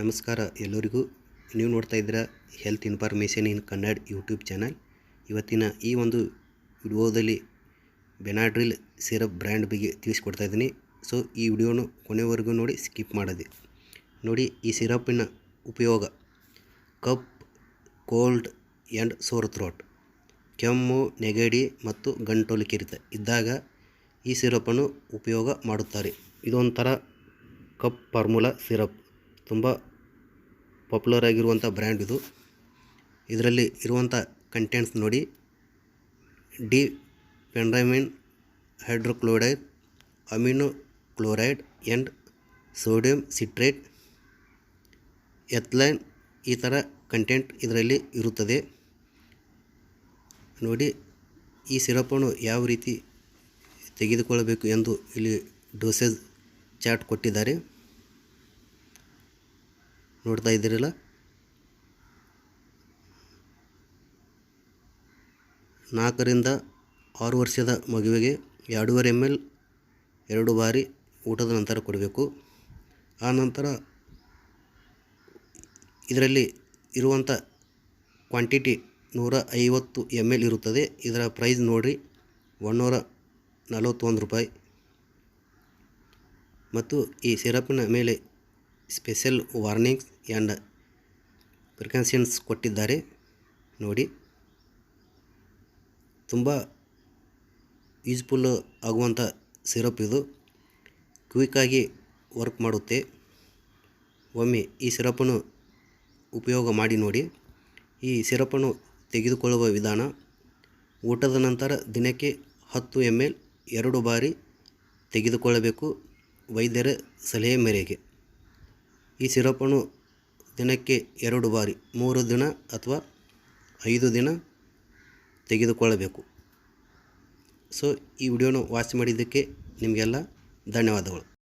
ನಮಸ್ಕಾರ ಎಲ್ಲರಿಗೂ. ನೀವು ನೋಡ್ತಾ ಇದ್ದೀರಾ health information in Kannada YouTube channel ಇವತ್ತಿನ ಈ ಒಂದು ವಿಡಿಯೋದಲ್ಲಿ ಬೆನಾಡ್ರಿಲ್ ಸಿರಪ್ ಬ್ರ್ಯಾಂಡ್ ಬಗ್ಗೆ ತಿಳಿಸ್ಕೊಡ್ತಾ ಇದ್ದೀನಿ. ಸೊ ಈ ವಿಡಿಯೋನು ಕೊನೆವರೆಗೂ ನೋಡಿ ಸ್ಕಿಪ್ ಮಾಡದೆ. ನೋಡಿ, ಈ ಸಿರಪಿನ ಉಪಯೋಗ cough cold and sore throat ಕೆಮ್ಮು, ನೆಗಡಿ ಮತ್ತು ಗಂಟೋಲು ಕಿರಿತ ಇದ್ದಾಗ ಈ ಸಿರಪನ್ನು ಉಪಯೋಗ ಮಾಡುತ್ತಾರೆ. ಇದೊಂಥರ ಕಪ್ ಫಾರ್ಮುಲಾ ಸಿರಪ್ ತುಂಬ ಪಾಪ್ಯುಲರ್ ಆಗಿರುವಂಥ ಬ್ರ್ಯಾಂಡ್ ಇದು. ಇದರಲ್ಲಿ ಇರುವಂಥ ಕಂಟೆಂಟ್ಸ್ ನೋಡಿ. Diphenhydramine hydrochloride amino chloride and sodium citrate ಎತ್ಲೈನ್ ಈ ಥರ ಕಂಟೆಂಟ್ ಇದರಲ್ಲಿ ಇರುತ್ತದೆ. ನೋಡಿ, ಈ ಸಿರಪನ್ನು ಯಾವ ರೀತಿ ತೆಗೆದುಕೊಳ್ಳಬೇಕು ಎಂದು ಇಲ್ಲಿ ಡೋಸೇಜ್ ಚಾರ್ಟ್ ಕೊಟ್ಟಿದ್ದಾರೆ. ನೋಡ್ತಾ ಇದ್ದೀರಲ್ಲ? ನಾಲ್ಕರಿಂದ ಆರು ವರ್ಷದ ಮಗುವಿಗೆ ಎರಡೂವರೆ ಎಂ ಎಲ್ ಎರಡು ಬಾರಿ ಊಟದ ನಂತರ ಕೊಡಬೇಕು. ಆ ನಂತರ ಇದರಲ್ಲಿ ಇರುವಂಥ ಕ್ವಾಂಟಿಟಿ ನೂರ ಐವತ್ತು ಎಂ ಎಲ್ ಇರುತ್ತದೆ. ಇದರ ಪ್ರೈಸ್ ನೋಡಿರಿ ಒನ್ನೂರ ನಲವತ್ತೊಂದು ರೂಪಾಯಿ. ಮತ್ತು ಈ ಸಿರಪ್ನ ಮೇಲೆ ಸ್ಪೆಷಲ್ ವಾರ್ನಿಂಗ್ಸ್ ಆ್ಯಂಡ್ ಪ್ರಿಕಾಷನ್ಸ್ ಕೊಟ್ಟಿದ್ದಾರೆ ನೋಡಿ. ತುಂಬ ಯೂಸ್ಫುಲ್ ಆಗುವಂಥ ಸಿರಪ್ ಇದು. ಕ್ವಿಕ್ಕಾಗಿ ವರ್ಕ್ ಮಾಡುತ್ತೆ. ಒಮ್ಮೆ ಈ ಸಿರಪನ್ನು ಉಪಯೋಗ ಮಾಡಿ ನೋಡಿ. ಈ ಸಿರಪನ್ನು ತೆಗೆದುಕೊಳ್ಳುವ ವಿಧಾನ, ಊಟದ ನಂತರ ದಿನಕ್ಕೆ ಹತ್ತು ಎಂ ಎಲ್ ಎರಡು ಬಾರಿ ತೆಗೆದುಕೊಳ್ಳಬೇಕು ವೈದ್ಯರ ಸಲಹೆ ಮೇರೆಗೆ. ಈ ಸಿರಪನ್ನು ದಿನಕ್ಕೆ ಎರಡು ಬಾರಿ, ಮೂರು ದಿನ ಅಥವಾ ಐದು ದಿನ ತೆಗೆದುಕೊಳ್ಳಬೇಕು. ಸೊ ಈ ವಿಡಿಯೋನ ವಾಚ್ ಮಾಡಿದ್ದಕ್ಕೆ ನಿಮಗೆಲ್ಲ ಧನ್ಯವಾದಗಳು.